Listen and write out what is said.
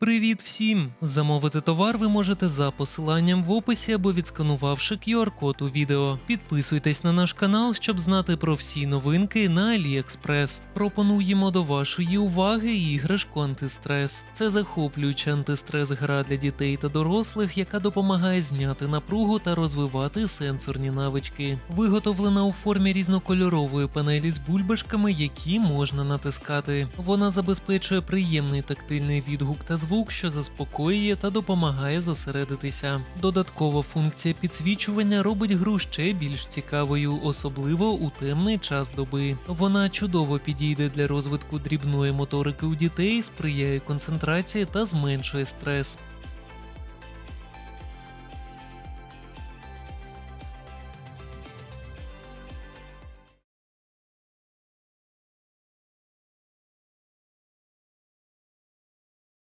Привіт всім! Замовити товар ви можете за посиланням в описі або відсканувавши QR-код у відео. Підписуйтесь на наш канал, щоб знати про всі новинки на AliExpress. Пропонуємо до вашої уваги іграшку антистрес. Це захоплююча антистрес гра для дітей та дорослих, яка допомагає зняти напругу та розвивати сенсорні навички. Виготовлена у формі різнокольорової панелі з бульбашками, які можна натискати. Вона забезпечує приємний тактильний відгук та звук, що заспокоює та допомагає зосередитися. Додаткова функція підсвічування робить гру ще більш цікавою, особливо у темний час доби. Вона чудово підійде для розвитку дрібної моторики у дітей, сприяє концентрації та зменшує стрес.